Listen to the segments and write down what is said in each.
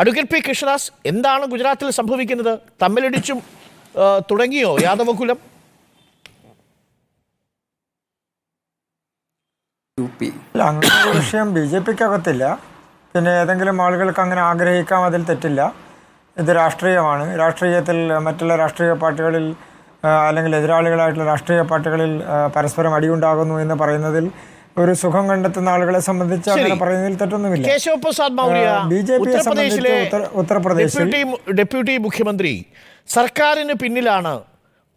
Advocate P Krishnadas എന്താണ് ഗുജറാത്തിൽ സംഭവിക്കുന്നത്? തമ്മിലടിച്ചും തുടങ്ങിയോ? യാദവകുലം? U P. അല്ല അങ്ങനെ വിഷയം ബി ജെ പിക്ക് അകത്തില്ല പിന്നെ ഏതെങ്കിലും ആളുകൾക്ക് അങ്ങനെ ആഗ്രഹിക്കാം അതിൽ തെറ്റില്ല. ഇത് രാഷ്ട്രീയമാണ്. രാഷ്ട്രീയത്തിൽ മറ്റുള്ള രാഷ്ട്രീയ പാർട്ടികളിൽ അല്ലെങ്കിൽ എതിരാളികളായിട്ടുള്ള രാഷ്ട്രീയ പാർട്ടികളിൽ പരസ്പരം അടിയുണ്ടാകുന്നു എന്ന് പറയുന്നതിൽ ഒരു സുഖം കണ്ടെത്തുന്ന ആളുകളെ സംബന്ധിച്ച് അങ്ങനെ. പറയുന്നതിൽ തെറ്റൊന്നുമില്ല. Keshav Prasad Maurya B J P സംബന്ധിച്ച് ഉത്തർപ്രദേശിൽ ഡെപ്യൂട്ടി മുഖ്യമന്ത്രി സർക്കാരിന് പിന്നിലാണ്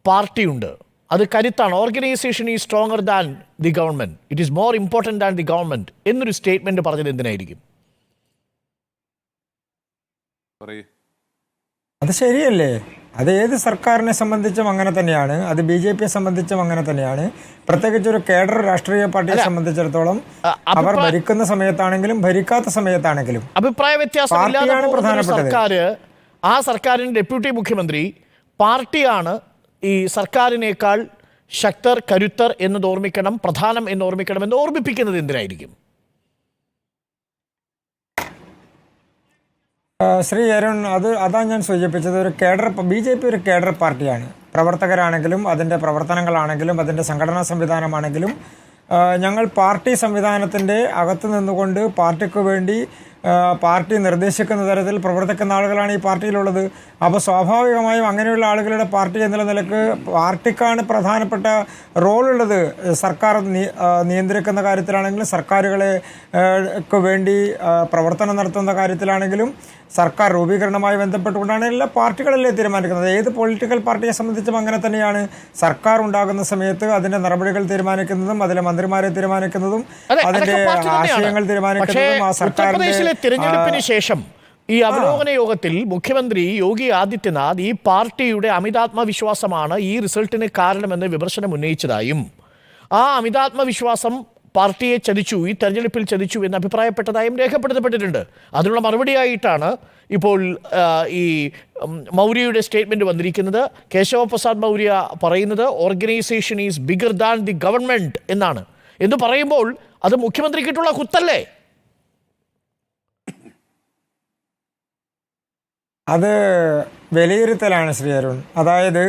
പാർട്ടിയുണ്ട്. അത് കരുത്താണ്. Organisation is stronger than the government it is more important than the government എന്നൊരു സ്റ്റേറ്റ്മെന്റ് പറഞ്ഞത് എന്തിനായിരിക്കും? അത് ശരിയല്ലേ? അത് ഏത് സർക്കാരിനെ സംബന്ധിച്ചും അങ്ങനെ തന്നെയാണ്. അത് ബി ജെ പിയെ സംബന്ധിച്ചും അങ്ങനെ തന്നെയാണ്. പ്രത്യേകിച്ച് ഒരു കേഡർ രാഷ്ട്രീയ പാർട്ടിയെ സംബന്ധിച്ചിടത്തോളം അവർ ഭരിക്കുന്ന സമയത്താണെങ്കിലും ഭരിക്കാത്ത സമയത്താണെങ്കിലും അഭിപ്രായ വ്യത്യാസമില്ലാതെ പ്രധാനപ്പെട്ടത്. ആ സർക്കാരിന്റെ ഡെപ്യൂട്ടി മുഖ്യമന്ത്രി പാർട്ടിയാണ് ഈ സർക്കാരിനേക്കാൾ ശക്തർ കരുത്തർ എന്നത് ഓർമ്മിക്കണം പ്രധാനം എന്ന് ഓർമ്മിക്കണം എന്ന് ഓർമ്മിപ്പിക്കുന്നത് എന്തിനായിരിക്കും? ശ്രീ അരുൺ അത് അതാണ് ഞാൻ സൂചിപ്പിച്ചത്. ഒരു കേഡർ ബി ജെ പി ഒരു കേഡർ പാർട്ടിയാണ്. പ്രവർത്തകരാണെങ്കിലും അതിന്റെ പ്രവർത്തനങ്ങളാണെങ്കിലും അതിന്റെ സംഘടനാ സംവിധാനമാണെങ്കിലും ഞങ്ങൾ പാർട്ടി സംവിധാനത്തിന്റെ അകത്ത് നിന്നുകൊണ്ട് പാർട്ടിക്ക് വേണ്ടി പാർട്ടി നിർദ്ദേശിക്കുന്ന തരത്തിൽ പ്രവർത്തിക്കുന്ന ആളുകളാണ് ഈ പാർട്ടിയിലുള്ളത്. അപ്പോൾ സ്വാഭാവികമായും അങ്ങനെയുള്ള ആളുകളുടെ പാർട്ടി എന്നുള്ള നിലയ്ക്ക് പാർട്ടിക്കാണ് പ്രധാനപ്പെട്ട റോളുള്ളത്. സർക്കാർ നിയന്ത്രിക്കുന്ന കാര്യത്തിലാണെങ്കിലും സർക്കാരുകളെ വേണ്ടി പ്രവർത്തനം നടത്തുന്ന കാര്യത്തിലാണെങ്കിലും സർക്കാർ രൂപീകരണവുമായി ബന്ധപ്പെട്ടുകൊണ്ടാണ് എല്ലാ പാർട്ടികളല്ലേ തീരുമാനിക്കുന്നത്? ഏത് പൊളിറ്റിക്കൽ പാർട്ടിയെ സംബന്ധിച്ചും അങ്ങനെ തന്നെയാണ് സർക്കാർ ഉണ്ടാകുന്ന സമയത്ത് അതിന്റെ നടപടികൾ തീരുമാനിക്കുന്നതും അതിലെ മന്ത്രിമാരെ തീരുമാനിക്കുന്നതും അതെ, അതിന്റെ ആശയങ്ങൾ തീരുമാനിക്കുന്നതും ആ ഉത്തർപ്രദേശിലെ സർക്കാരിന്റെ തിരഞ്ഞെടുപ്പിന് ശേഷം ഈ അവലോകന യോഗത്തിൽ മുഖ്യമന്ത്രി യോഗി ആദിത്യനാഥ് ഈ പാർട്ടിയുടെ അമിതാത്മവിശ്വാസമാണ് ഈ റിസൾട്ടിന് കാരണമെന്ന് വിമർശനം ഉന്നയിച്ചതായും. ആ അമിതാത്മവിശ്വാസം പാർട്ടിയെ ചതിച്ചു ഈ തെരഞ്ഞെടുപ്പിൽ ചതിച്ചു എന്ന് അഭിപ്രായപ്പെട്ടതായും രേഖപ്പെടുത്തപ്പെട്ടിട്ടുണ്ട്. അതിനുള്ള മറുപടിയായിട്ടാണ് ഇപ്പോൾ ഈ മൗര്യയുടെ സ്റ്റേറ്റ്മെന്റ് വന്നിരിക്കുന്നത്. കേശവ പ്രസാദ് മൗര്യ പറയുന്നത് organisation is bigger than the government എന്നാണ്. എന്ന് പറയുമ്പോൾ അത് മുഖ്യമന്ത്രിക്കിട്ടുള്ള കുത്തല്ലേ? അത് വിലയിരുത്തലാണ് ശ്രീ അരുൺ. അതായത്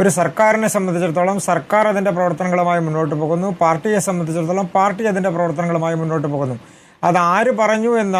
ഒരു സർക്കാരിനെ സംബന്ധിച്ചിടത്തോളം സർക്കാർ അതിന്റെ പ്രവർത്തനങ്ങളുമായി മുന്നോട്ട് പോകുന്നു പാർട്ടിയെ സംബന്ധിച്ചിടത്തോളം പാർട്ടി അതിന്റെ പ്രവർത്തനങ്ങളുമായി മുന്നോട്ട് പോകുന്നു. അത് ആര് പറഞ്ഞു എന്ന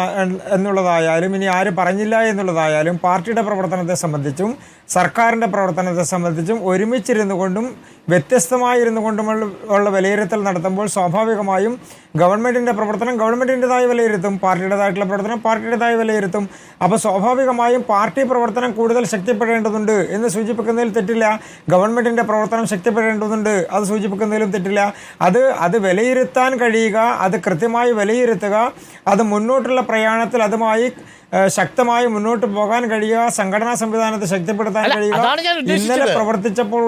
എന്നുള്ളതായാലും ഇനി ആര് പറഞ്ഞില്ല എന്നുള്ളതായാലും പാർട്ടിയുടെ പ്രവർത്തനത്തെ സംബന്ധിച്ചും സർക്കാരിന്റെ പ്രവർത്തനത്തെ സംബന്ധിച്ചും ഒരുമിച്ചിരുന്നു കൊണ്ടും വ്യത്യസ്തമായിരുന്നു കൊണ്ടുമുള്ള ഉള്ള വിലയിരുത്തൽ നടത്തുമ്പോൾ സ്വാഭാവികമായും ഗവൺമെന്റിന്റെ പ്രവർത്തനം ഗവൺമെന്റിന്റെതായ വിലയിരുത്തും പാർട്ടിയുടേതായിട്ടുള്ള പ്രവർത്തനം പാർട്ടിയുടേതായ വിലയിരുത്തും. അപ്പോൾ സ്വാഭാവികമായും പാർട്ടി പ്രവർത്തനം കൂടുതൽ ശക്തിപ്പെടേണ്ടതുണ്ട് എന്ന് സൂചിപ്പിക്കുന്നതിൽ തെറ്റില്ല. ഗവൺമെന്റിന്റെ പ്രവർത്തനം ശക്തിപ്പെടേണ്ടതുണ്ട് അത് സൂചിപ്പിക്കുന്നതിലും തെറ്റില്ല. അത് അത് വിലയിരുത്താൻ കഴിയുക അത് കൃത്യമായി വിലയിരുത്തുക അത് മുന്നോട്ടുള്ള പ്രയാണത്തിൽ അതുമായി ശക്തമായി മുന്നോട്ട് പോകാൻ കഴിയുക സംഘടനാ സംവിധാനത്തെ ശക്തിപ്പെടുത്താൻ കഴിയുക. ഇന്നലെ പ്രവർത്തിച്ചപ്പോൾ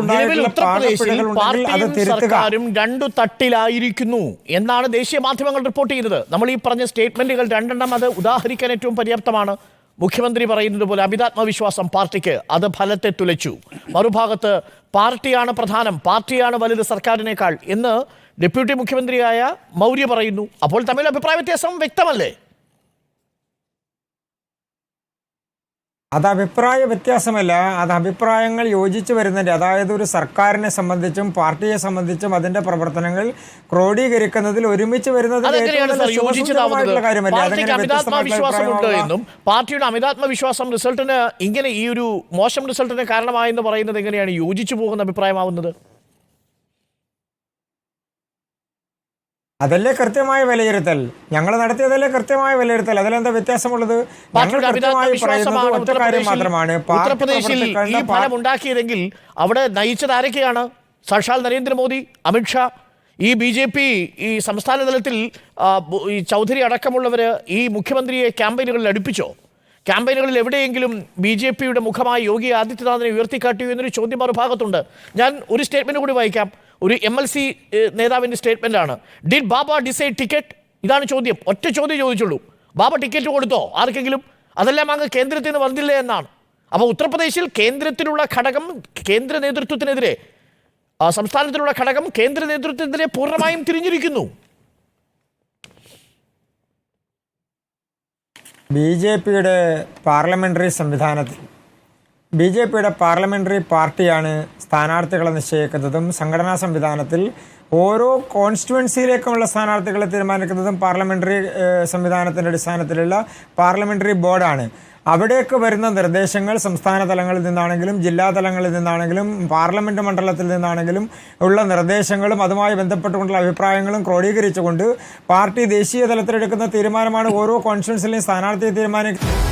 സർക്കാരും രണ്ടു തട്ടിലായിരിക്കുന്നു എന്നാണ് ദേശീയ മാധ്യമങ്ങൾ റിപ്പോർട്ട് ചെയ്തത് നമ്മൾ ഈ പറഞ്ഞ സ്റ്റേറ്റ്മെന്റുകൾ രണ്ടെണ്ണം അത് ഉദാഹരിക്കാൻ ഏറ്റവും പര്യാപ്തമാണ്. മുഖ്യമന്ത്രി പറയുന്നത് പോലെ അമിതാത്മവിശ്വാസം പാർട്ടിക്ക് അത് ഫലത്തെ തുലച്ചു. മറുഭാഗത്ത് പാർട്ടിയാണ് പ്രധാനം പാർട്ടിയാണ് വലുത് സർക്കാരിനേക്കാൾ എന്ന് ഡെപ്യൂട്ടി മുഖ്യമന്ത്രിയായ മൗര്യ പറയുന്നു. അപ്പോൾ തമ്മിൽ അഭിപ്രായ വ്യത്യാസം വ്യക്തമല്ലേ? അത് അഭിപ്രായ വ്യത്യാസമല്ല. അത് അഭിപ്രായങ്ങൾ യോജിച്ചു വരുന്നതിന്റെ അതായത് ഒരു സർക്കാരിനെ സംബന്ധിച്ചും പാർട്ടിയെ സംബന്ധിച്ചും അതിന്റെ പ്രവർത്തനങ്ങൾ ക്രോഡീകരിക്കുന്നതിൽ ഒരുമിച്ച് വരുന്നത് പാർട്ടിയുടെ അമിതാത്മവിശ്വാസം റിസൾട്ടിന് ഇങ്ങനെ ഈ ഒരു മോശം റിസൾട്ടിന് കാരണമായെന്ന് പറയുന്നത് എങ്ങനെയാണ് യോജിച്ചു പോകുന്ന അഭിപ്രായമാവുന്നത്? അതല്ലേ കൃത്യമായ വിലയിരുത്തൽ? ഞങ്ങൾ നടത്തിയതല്ലേ കൃത്യമായ വിലയിരുത്തൽ? അതിലെന്താ വ്യത്യാസമുള്ളത്? ഞങ്ങൾ കൃത്യമായി പറയുന്നത് ഒറ്റ കാര്യം മാത്രമാണ്. ഉത്തർപ്രദേശിൽ ഈ ഫലം ഉണ്ടാക്കിയതെങ്കിൽ അവിടെ നയിച്ചത് ആരൊക്കെയാണ്? സാക്ഷാൽ നരേന്ദ്രമോദി അമിത്ഷാ ഈ ബി ജെ പി ഈ സംസ്ഥാന തലത്തിൽ ഈ ചൗധരി അടക്കമുള്ളവർ ഈ മുഖ്യമന്ത്രിയെ ക്യാമ്പയിനുകളിൽ അടുപ്പിച്ചോ? ക്യാമ്പയിനുകളിൽ എവിടെയെങ്കിലും ബി ജെ പിയുടെ മുഖമായി യോഗി ആദിത്യനാഥിനെ ഉയർത്തിക്കാട്ടിയോ എന്നൊരു ചോദ്യം മറുഭാഗത്തുണ്ട്. ഞാൻ ഒരു സ്റ്റേറ്റ്മെന്റ് കൂടി വായിക്കാം. ഒരു എം എൽ സി നേതാവിന്റെ സ്റ്റേറ്റ്മെന്റാണ് ഡിഡ് ബാബ ഡിസൈഡ് ടിക്കറ്റ് ഇതാണ് ചോദ്യം. ഒറ്റ ചോദ്യം ചോദിച്ചുള്ളൂ. ബാബ ടിക്കറ്റ് കൊടുത്തോ? ആർക്കെങ്കിലും? അതെല്ലാം അങ്ങ് കേന്ദ്രത്തിൽ നിന്ന് വന്നില്ലേ എന്നാണ്. അപ്പോൾ ഉത്തർപ്രദേശിൽ കേന്ദ്രത്തിലുള്ള ഘടകം കേന്ദ്ര നേതൃത്വത്തിനെതിരെ സംസ്ഥാനത്തിലുള്ള ഘടകം കേന്ദ്ര നേതൃത്വത്തിനെതിരെ പൂർണമായും തിരിഞ്ഞിരിക്കുന്നു. ബി ജെ പിയുടെ പാർലമെന്ററി സംവിധാനത്തിൽ ബി ജെ പിയുടെ പാർലമെന്ററി പാർട്ടിയാണ് സ്ഥാനാർത്ഥികളെ നിശ്ചയിക്കുന്നതും സംഘടനാ സംവിധാനത്തിൽ ഓരോ കോൺസ്റ്റുവൻസിയിലേക്കുമുള്ള സ്ഥാനാർത്ഥികളെ തീരുമാനിക്കുന്നതും പാർലമെന്ററി സംവിധാനത്തിന്റെ അടിസ്ഥാനത്തിലുള്ള പാർലമെന്ററി ബോർഡാണ് അവിടേക്ക് വരുന്ന നിർദ്ദേശങ്ങൾ സംസ്ഥാന തലങ്ങളിൽ നിന്നാണെങ്കിലും ജില്ലാ തലങ്ങളിൽ നിന്നാണെങ്കിലും പാർലമെന്റ് മണ്ഡലത്തിൽ നിന്നാണെങ്കിലും ഉള്ള നിർദ്ദേശങ്ങളും അതുമായി ബന്ധപ്പെട്ടുകൊണ്ടുള്ള അഭിപ്രായങ്ങളും ക്രോഡീകരിച്ചുകൊണ്ട് പാർട്ടി ദേശീയ തലത്തിലെടുക്കുന്ന തീരുമാനമാണ് ഓരോ കോൺസ്റ്റുവൻസിലെയും സ്ഥാനാർത്ഥിയെ തീരുമാനിക്കുന്നത്.